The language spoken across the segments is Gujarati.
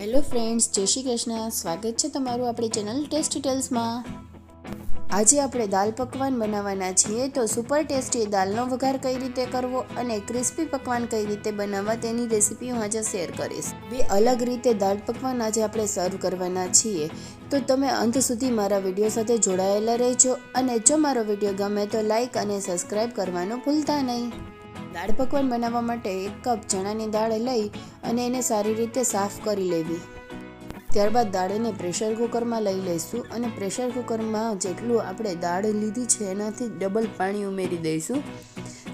હેલો ફ્રેન્ડ્સ, જય શ્રી કૃષ્ણ. સ્વાગત છે તમારું આપણી ચેનલ ટેસ્ટ ટેલ્સમાં. આજે આપણે દાલ પકવાન બનાવવાના છીએ તો સુપર ટેસ્ટી દાલનો વઘાર કઈ રીતે કરવો અને ક્રિસ્પી પકવાન કઈ રીતે બનાવવા તેની રેસીપી હું આજે શેર કરીશ. બે અલગ રીતે દાળ પકવાન આજે આપણે સર્વ કરવાના છીએ. તો તમે અંત સુધી મારા વીડિયો સાથે જોડાયેલા રહેજો અને જો મારો વીડિયો ગમે તો લાઇક અને સબસ્ક્રાઈબ કરવાનું ભૂલતા નહીં. દાળ પકવાન બનાવવા માટે એક કપ ચણાની દાળ લઈ અને એને સારી રીતે સાફ કરી લેવી. ત્યારબાદ દાળને પ્રેશર કુકરમાં લઈ લઈશું અને પ્રેશર કુકરમાં જેટલું આપણે દાળ લીધી છે એનાથી ડબલ પાણી ઉમેરી દઈશું.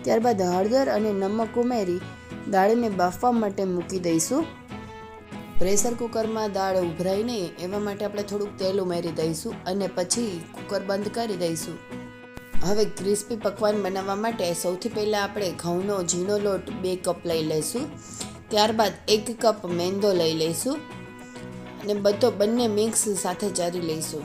ત્યારબાદ હળદર અને નમક ઉમેરી દાળને બાફવા માટે મૂકી દઈશું. પ્રેશર કુકરમાં દાળ ઉભરાય નહીં એવા માટે આપણે થોડુંક તેલ ઉમેરી દઈશું અને પછી કુકર બંધ કરી દઈશું. હવે ક્રિસ્પી પકવાન બનાવવા માટે સૌથી પહેલાં આપણે ઘઉંનો ઝીણો લોટ બે કપ લઈ લઈશું. ત્યારબાદ એક કપ મેંદો લઈ લઈશું અને બધો બંને મિક્સ સાથે ચારી લઈશું.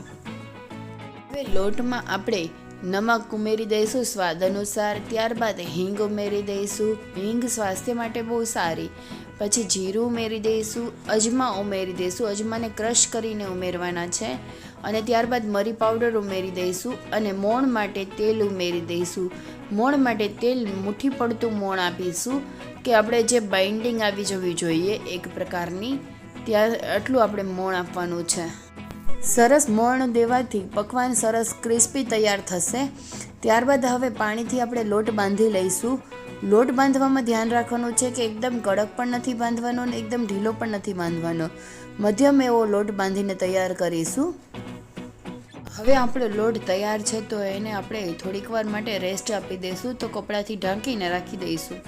હવે લોટમાં આપણે નમક ઉમેરી દઈશું સ્વાદ અનુસાર, ત્યારબાદ હિંગ ઉમેરી દઈશું. હિંગ સ્વાસ્થ્ય માટે બહુ સારી. પછી જીરું ઉમેરી દઈશું, અજમા ઉમેરી દઈશું. અજમાને ક્રશ કરીને ઉમેરવાના છે. અને ત્યારબાદ મરી પાવડર ઉમેરી દઈશું અને મોણ માટે તેલ ઉમેરી દઈશું. મોણ માટે તેલ મુઠ્ઠી પડતું મોણ આપીશું કે આપણે જે બાઇન્ડિંગ આવી જવી જોઈએ એક પ્રકારની, ત્યાં આટલું આપણે મોણ આપવાનું છે. સરસ મોણ દેવાથી પકવાન સરસ ક્રિસ્પી તૈયાર થશે. ત્યારબાદ હવે પાણીથી આપણે લોટ બાંધી લઈશું. લોટ બાંધવામાં ધ્યાન રાખવાનું છે કે એકદમ કડક પણ નથી બાંધવાનો અને એકદમ ઢીલો પણ નથી બાંધવાનો. મધ્યમ એવો લોટ બાંધીને તૈયાર કરીશું. હવે આપણો લોટ તૈયાર છે તો એને આપણે થોડીક વાર માટે રેસ્ટ આપી દઈશું તો કપડાથી ઢાંકીને રાખી દઈશું.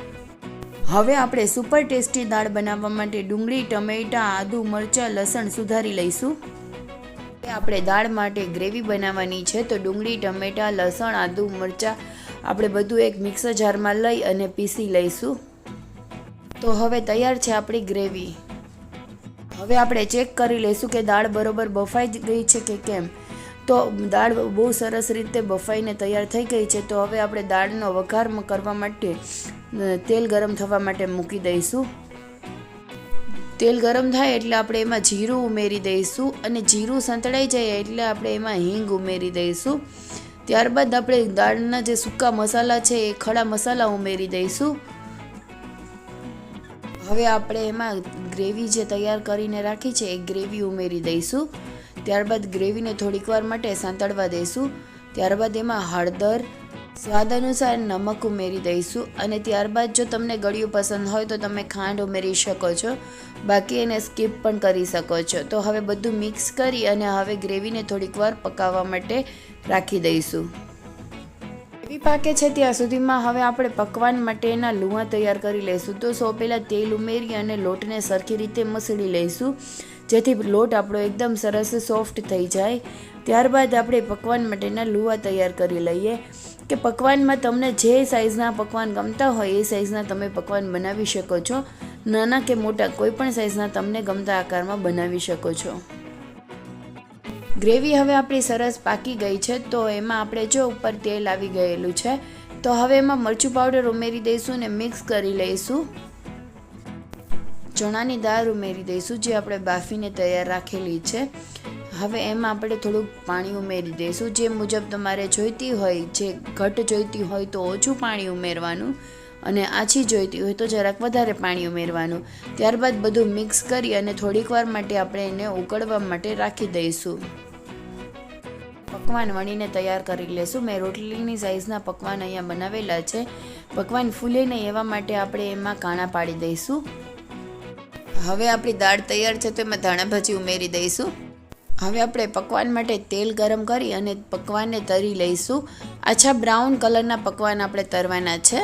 હવે આપણે સુપર ટેસ્ટી દાળ બનાવવા માટે ડુંગળી, ટમેટાં, આદુ, મરચાં, લસણ સુધારી લઈશું. આપણે દાળ માટે ગ્રેવી બનાવવાની છે તો ડુંગળી, ટમેટાં, લસણ, આદુ, મરચાં આપણે બધું એક મિક્સર જારમાં લઈ અને પીસી લઈશું. તો હવે તૈયાર છે આપણી ગ્રેવી હવે આપણે ચેક કરી લઈશું કે દાળ બરોબર બફાઈ ગઈ છે કે કેમ. તો દાળ બહુ સરસ રીતે બફાઈને તૈયાર થઈ ગઈ છે, તો હવે આપણે દાળનો વઘાર કરવા માટે તેલ ગરમ થવા માટે મૂકી દઈશું. તેલ ગરમ થાય એટલે આપણે એમાં જીરું ઉમેરી દઈશું અને જીરું સંતળાઈ જાય એટલે આપણે એમાં હિંગ ઉમેરી દઈશું. ત્યારબાદ આપણે દાળના જે સૂકા મસાલા છે એ ખડા મસાલા ઉમેરી દઈશું. હવે આપણે એમાં ગ્રેવી જે તૈયાર કરીને રાખી છે એ ગ્રેવી ઉમેરી દઈશું. ત્યારબાદ ગ્રેવીને થોડીક વાર માટે સાંતળવા દઈશું. ત્યારબાદ એમાં હળદર, સ્વાદ અનુસાર નમક ઉમેરી દઈશું અને ત્યારબાદ જો તમને ગળ્યું પસંદ હોય તો તમે ખાંડ ઉમેરી શકો છો. બાકી એને સ્કીપ પણ કરી શકો છો. તો હવે બધું મિક્સ કરી અને હવે ગ્રેવીને થોડીક વાર પકાવવા માટે રાખી દઈશું. ગ્રેવી પાકે છે ત્યાં સુધીમાં હવે આપણે પકવાન માટેના લુવા તૈયાર કરી લઈશું. તો સૌ પહેલાં તેલ ઉમેરી અને લોટને સરખી રીતે મસળી લઈશું. જેથી લોટ આપણો એકદમ સરસ સોફ્ટ થઈ જાય. ત્યારબાદ આપણે પકવાન માટેના લુવા તૈયાર કરી લઈએ. કે પકવાનમાં તમને જે સાઇઝના પકવાન ગમતા હોય એ સાઇઝના તમે પકવાન બનાવી શકો છો. નાના કે મોટા કોઈ પણ સાઇઝના તમને ગમતા આકારમાં બનાવી શકો છો. ગ્રેવી હવે આપણી સરસ પાકી ગઈ છે, તો એમાં આપણે જો ઉપર તેલ આવી ગયેલું છે, તો હવે એમાં મરચું પાવડર ઉમેરી દઈશું ને મિક્સ કરી લઈશું. ચણાની દાળ ઉમેરી દઈશું, જે આપણે બાફીને તૈયાર રાખેલી છે. હવે એમાં આપણે થોડુંક પાણી ઉમેરી દઈશું. જે મુજબ તમારે જોઈતી હોય, જે ઘટ જોઈતી હોય તો ઓછું પાણી ઉમેરવાનું અને આછી જોઈતી હોય તો જરાક વધારે પાણી ઉમેરવાનું. ત્યારબાદ બધું મિક્સ કરી અને થોડીક વાર માટે આપણે એને ઉકળવા માટે રાખી દઈશું. પકવાન વણીને તૈયાર કરી લેશું. મેં રોટલીની સાઇઝના પકવાન અહીંયા બનાવેલા છે. પકવાન ફૂલે નહીં એવા માટે આપણે એમાં કાણા પાડી દઈશું. હવે આપણી દાળ તૈયાર છે તો એમાં ધાણા ભાજી ઉમેરી દઈશું. હવે આપણે પકવાન માટે તેલ ગરમ કરી અને પકવાનને તરી લઈશું. આછા બ્રાઉન કલરના પકવાન આપણે તરવાના છે.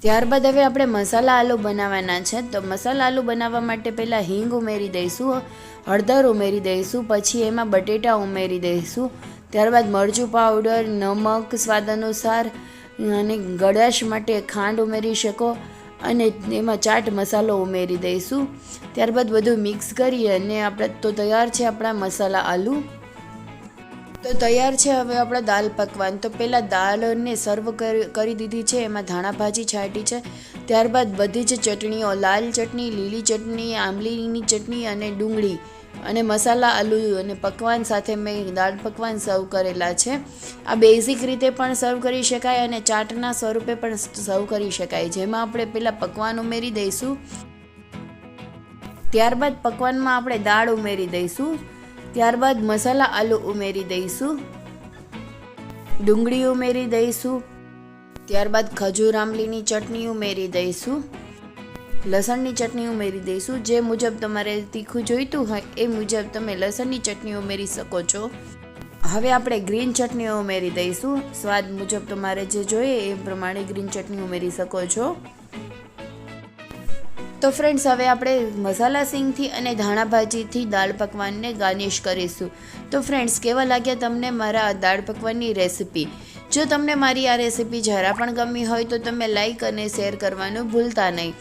ત્યારબાદ હવે આપણે મસાલા આલુ બનાવવાના છે. તો મસાલા આલુ બનાવવા માટે પહેલાં હિંગ ઉમેરી દઈશું, હળદર ઉમેરી દઈશું, પછી એમાં બટેટા ઉમેરી દઈશું. ત્યારબાદ મરચું પાવડર, નમક, સ્વાદ અનુસાર અને ગળાશ માટે ખાંડ ઉમેરી શકો. અને એમાં ચાટ મસાલો ઉમેરી દઈશું. ત્યારબાદ બધું મિક્સ કરી અને આપણે તો તૈયાર છે આપણા મસાલા આલુ. તો તૈયાર છે હવે આપણા દાલ પકવાન. તો પહેલાં દાળને સર્વ કરી દીધી છે, એમાં ધાણા ભાજી છાંટી છે. ત્યારબાદ બધી જ ચટણીઓ, લાલ ચટણી, લીલી ચટણી, આંબલીની ચટણી અને ડુંગળી. અને મસાલા, આલુ અને પકવાન સાથે મેં દાળ પકવાન સર્વ કરેલા છે. આ બેઝિક રીતે પણ સર્વ કરી શકાય અને ચાટના સ્વરૂપે પણ સર્વ કરી શકાય. જેમાં આપણે પહેલાં પકવાન ઉમેરી દઈશું. ત્યારબાદ પકવાનમાં આપણે દાળ ઉમેરી દઈશું. ત્યારબાદ મસાલા, આલુ ઉમેરી દઈશું. ડુંગળી ઉમેરી દઈશું. ત્યારબાદ ખજૂર, આંબલીની ચટણી ઉમેરી દઈશું. લસણની ચટણી ઉમેરી દઈશું. જે મુજબ તમારે તીખું જોઈતું હોય, એ મુજબ તમે લસણની ચટણી ઉમેરી શકો છો. હવે આપણે ગ્રીન ચટણી ઉમેરી દઈશું. સ્વાદ મુજબ તમારે જે જોઈએ એ પ્રમાણે ગ્રીન ચટણી ઉમેરી શકો છો. તો ફ્રેન્ડ્સ હવે આપણે મસાલા સિંગથી અને ધાણા ભાજીથી દાળ પકવાનને ગાર્નિશ કરીશું. તો ફ્રેન્ડ્સ કેવા લાગ્યા તમને મારા દાળ પકવાનની રેસિપી જો તમને મારી આ રેસીપી જરા પણ ગમી હોય તો તમે લાઈક અને શેર કરવાનું ભૂલતા નહીં.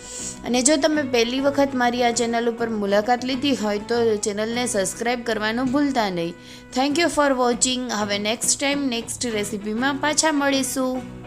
અને જો તમે પહેલી વખત મારી આ ચેનલ ઉપર મુલાકાત લીધી હોય તો ચેનલને સબસ્ક્રાઈબ કરવાનું ભૂલતા નહીં. થેન્ક યુ ફોર વોચિંગ હવે નેક્સ્ટ ટાઈમ નેક્સ્ટ રેસીપીમાં પાછા મળીશું.